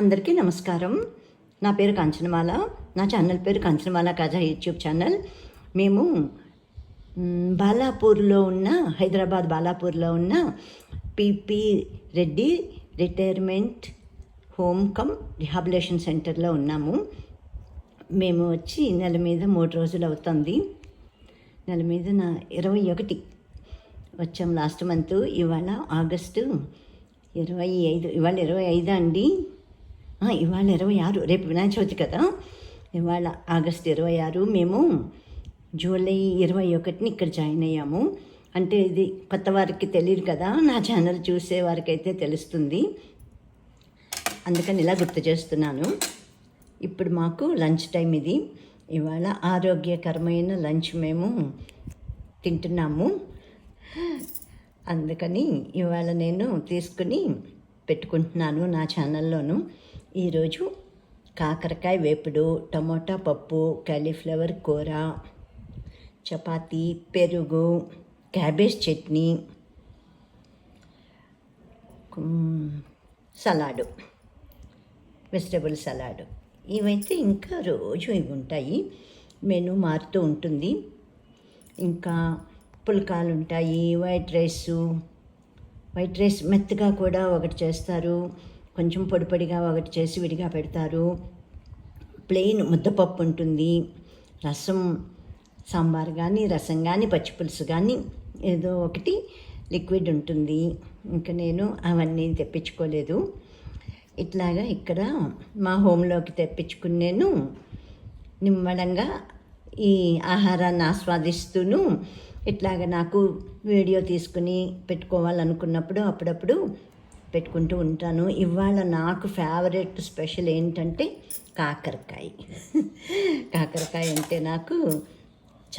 అందరికీ నమస్కారం. నా పేరు కాంచనమాల. నా ఛానల్ పేరు కాంచనమాల కాజా యూట్యూబ్ ఛానల్. మేము బాలాపూర్లో ఉన్న హైదరాబాద్ బాలాపూర్లో ఉన్న PP Reddy retirement home come rehabilitation సెంటర్లో ఉన్నాము. మేము వచ్చి నెల మీద మూడు రోజులు అవుతుంది. నెల మీద నా ఇరవై ఒకటి వచ్చాం లాస్ట్ మంత్. ఇవాళ ఆగస్టు ఇరవై ఐదు ఇవాళ ఇరవై ఐదా అండి. ఇవాళ ఇరవై ఆరు రేపు వినాయక చవితి కదా. ఇవాళ ఆగస్ట్ ఇరవై ఆరు మేము జూలై ఇరవై ఒకటిని ఇక్కడ జాయిన్ అయ్యాము. అంటే ఇది కొత్త వారికి తెలియదు కదా నా ఛానల్ చూసే వారికైతే తెలుస్తుంది. అందుకని ఇలా గుర్తు చేస్తున్నాను. ఇప్పుడు మాకు లంచ్ టైం ఇది. ఇవాళ ఆరోగ్యకరమైన లంచ్ మేము తింటున్నాము. అందుకని ఇవాళ నేను తీసుకుని పెట్టుకుంటున్నాను నా ఛానల్లోనూ. ఈరోజు కాకరకాయ వేపుడు టమోటా పప్పు కాలీఫ్లవర్ కూర చపాతీ పెరుగు cabbage chutney salad vegetable salad. ఇవైతే ఇంకా రోజు ఇవి ఉంటాయి. మెను మారుతూ ఉంటుంది. ఇంకా పుల్కాలు ఉంటాయి వైట్ రైస్. వైట్ రైస్ మెత్తగా కూడా ఒకటి చేస్తారు. కొంచెం పొడి పొడిగా ఒకటి చేసి విడిగా పెడతారు. ప్లెయిన్ ముద్దపప్పు ఉంటుంది. రసం సాంబార్ కానీ రసం కానీ పచ్చిపులుసు కానీ ఏదో ఒకటి లిక్విడ్ ఉంటుంది. ఇంకా నేను అవన్నీ తెప్పించుకోలేదు. ఇట్లాగా ఇక్కడ మా హోమ్లోకి తెప్పించుకుని నేను నిమ్మడంగా ఈ ఆహారాన్ని ఆస్వాదిస్తూను ఇట్లాగ నాకు వీడియో తీసుకుని పెట్టుకోవాలనుకున్నప్పుడు అప్పుడప్పుడు పెట్టుకుంటూ ఉంటాను. ఇవాళ నాకు ఫేవరెట్ స్పెషల్ ఏంటంటే కాకరకాయ. కాకరకాయ అంటే నాకు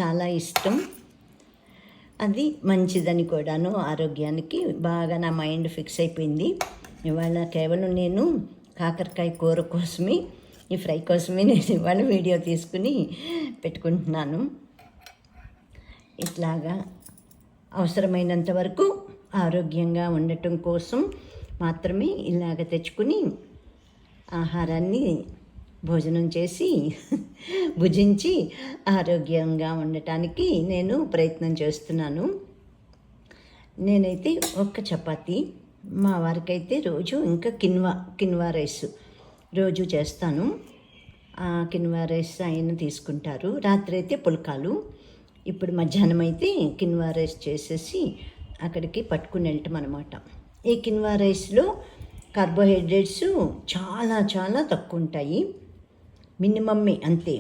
చాలా ఇష్టం. అది మంచిదని కూడాను ఆరోగ్యానికి బాగా నా మైండ్ ఫిక్స్ అయిపోయింది. ఇవాళ కేవలం నేను కాకరకాయ కూర కోసమే ఈ ఫ్రై కోసమే నేను ఇవాళ వీడియో తీసుకుని పెట్టుకుంటున్నాను. ఇట్లాగా అవసరమైనంత వరకు ఆరోగ్యంగా ఉండటం కోసం మాత్రమే ఇలాగ తెచ్చుకుని ఆహారాన్ని భోజనం చేసి భుజించి ఆరోగ్యంగా ఉండటానికి నేను ప్రయత్నం చేస్తున్నాను. నేనైతే ఒక్క చపాతి మా వారికైతే రోజు ఇంకా కిన్వా కిన్వా రైస్ రోజు చేస్తాను. ఆ కిన్వా రైస్ ఆయన తీసుకుంటారు. రాత్రి అయితే పుల్కాలు ఇప్పుడు మధ్యాహ్నం అయితే కిన్వా రైస్ చేసేసి అక్కడికి పట్టుకుని వెళ్ళటం అనమాట ఈ కిన్వా రైస్లో కార్బోహైడ్రేట్స్ చాలా చాలా తక్కువ ఉంటాయి మినిమమ్మే అంతే.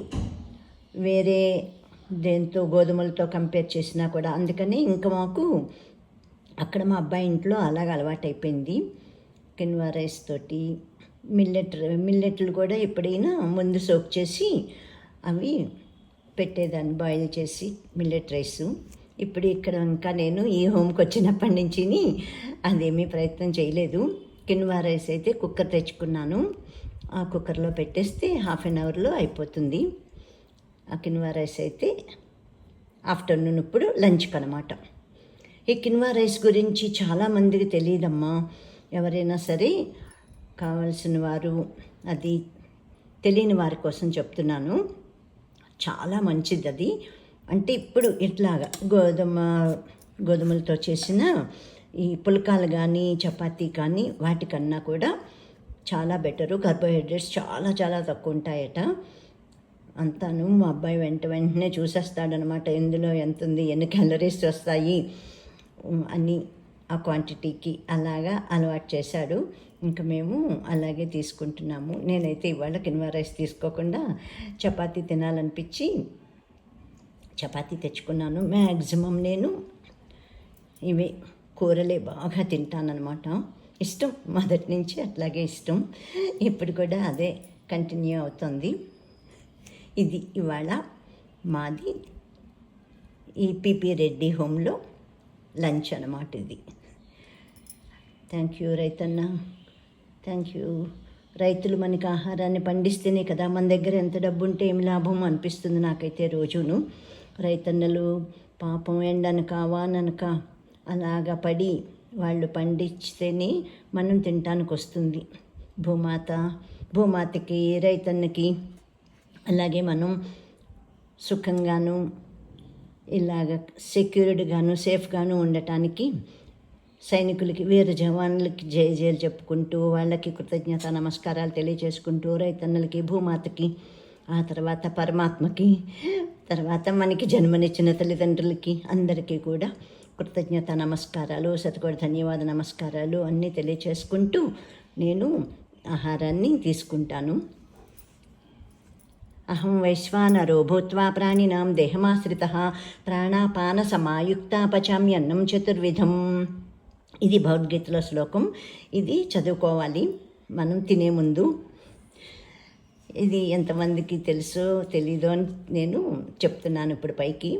వేరే దేంతో గోధుమలతో కంపేర్ చేసినా కూడా అందుకని ఇంకా మాకు అక్కడ మా అబ్బాయి ఇంట్లో అలాగ అలవాటైపోయింది. కిన్వా రైస్ తోటి మిల్లెట్ మిల్లెట్లు కూడా ఎప్పుడైనా ముందు సోక్ చేసి అవి పెట్టేదాన్ని బాయిల్ చేసి మిల్లెట్ రైస్. ఇప్పుడు ఇక్కడ ఇంకా నేను ఈ హోమ్కి వచ్చినప్పటి నుంచి అదేమీ ప్రయత్నం చేయలేదు. కిన్వా రైస్ అయితే కుక్కర్ తెచ్చుకున్నాను. ఆ కుక్కర్లో పెట్టేస్తే హాఫ్ అన్ అవర్లో అయిపోతుంది. ఆ కిన్వా రైస్ అయితే ఆఫ్టర్నూన్ ఇప్పుడు లంచ్కి అనమాట ఈ కిన్వా రైస్ గురించి చాలామందికి తెలియదమ్మా. ఎవరైనా సరే కావాల్సిన వారు అది తెలియని వారి కోసం చెప్తున్నాను. చాలా మంచిది అది అంటే ఇప్పుడు ఇట్లాగా గోధుమ గోధుమలతో చేసిన ఈ పుల్కాలు కానీ చపాతీ కానీ వాటికన్నా కూడా చాలా బెటరు. కార్బోహైడ్రేట్స్ చాలా చాలా తక్కువ ఉంటాయట అంతాను మా అబ్బాయి వెంట వెంటనే చూసేస్తాడనమాట ఎందులో ఎంత ఉంది ఎన్ని క్యాలరీస్ వస్తాయి అని ఆ క్వాంటిటీకి అలాగా అలవాటు చేశాడు. ఇంకా మేము అలాగే తీసుకుంటున్నాము. నేనైతే ఇవాళ కిన్వా రైస్ తీసుకోకుండా చపాతీ తినాలనిపించి చపాతీ తెచ్చుకున్నాను. మ్యాక్సిమం నేను ఇవి కూరలే బాగా తింటానన్నమాట. ఇష్టం మొదటి నుంచి అట్లాగే ఇష్టం. ఇప్పుడు కూడా అదే కంటిన్యూ అవుతుంది. ఇది ఇవాళ మాది ఈ రెడ్డి హోమ్లో లంచ్ అనమాట ఇది. థ్యాంక్ యూ రైతన్న. Thank you. రైతులు మనకి ఆహారాన్ని పండిస్తేనే కదా మన దగ్గర ఎంత డబ్బు ఉంటే ఏం లాభం అనిపిస్తుంది నాకైతే రోజును. రైతన్నలు పాపం ఎండనక వాననక అలాగా పడి వాళ్ళు పండిస్తేనే మనం తినటానికి వస్తుంది భూమాత భూమాతకి రైతన్నకి అలాగే మనం సుఖంగాను ఇలాగ సెక్యూర్డ్గాను సేఫ్గాను ఉండటానికి సైనికులకి వీర జవాన్లకి జయ జయలు చెప్పుకుంటూ వాళ్ళకి కృతజ్ఞత నమస్కారాలు తెలియజేసుకుంటూ రైతన్నలకి భూమాతకి ఆ తర్వాత పరమాత్మకి తర్వాత మనకి జన్మనిచ్చిన తల్లిదండ్రులకి అందరికీ కూడా కృతజ్ఞత నమస్కారాలు శతకోటి ధన్యవాద నమస్కారాలు అన్నీ తెలియచేసుకుంటూ నేను ఆహారాన్ని తీసుకుంటాను. అహం వైశ్వానరో భూత్వా ప్రాణినాం దేహమాశ్రిత ప్రాణాపాన సమాయుక్త పచామి పచామ్యన్నం చతుర్విధం. ఇది భగవద్గీతలో శ్లోకం. ఇది చదువుకోవాలి. మనం తినే ముందు ఇది ఎంతమందికి తెలుసో తెలీదో అని నేను చెప్తున్నాను ఇప్పుడు పైకి.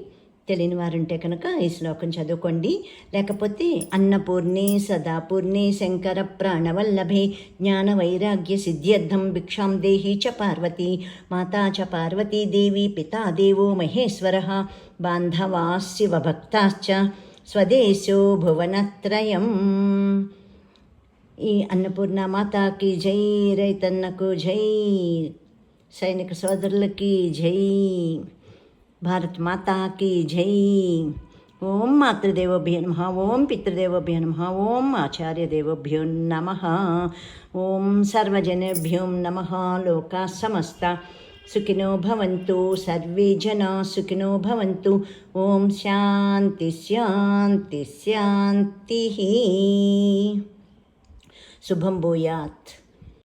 తెలియని వారు ఉంటే కనుక ఈ శ్లోకం చదువుకోండి. లేకపోతే అన్నపూర్ణి సదాపూర్ణి శంకర ప్రాణవల్లభే జ్ఞాన వైరాగ్య సిద్ధ్యర్థం భిక్షాం దేహి చ పార్వతి మాతా చ పార్వతీ దేవి పితా దేవో మహేశ్వర బాంధవా భక్తాశ్చ స్వదేశో భువనత్రయం. ఈ అన్నపూర్ణ మాతాకి జై రైతన్నకు జై. సైనిక సోదరులకి జై భారత్ మాతాకి జై ఓం మాతృదేవోభ్యో నమ ఓం పితృదేవోభ్యో నమ ఓం ఆచార్యదేవోభ్యో నమ ఓం సర్వజనేభ్యో నమ లోకా సమస్త సుఖినో భవంతు సర్వే జనా సుఖినో భవంతు ఓం శాంతి శాంతి శాంతి శుభం భూయాత్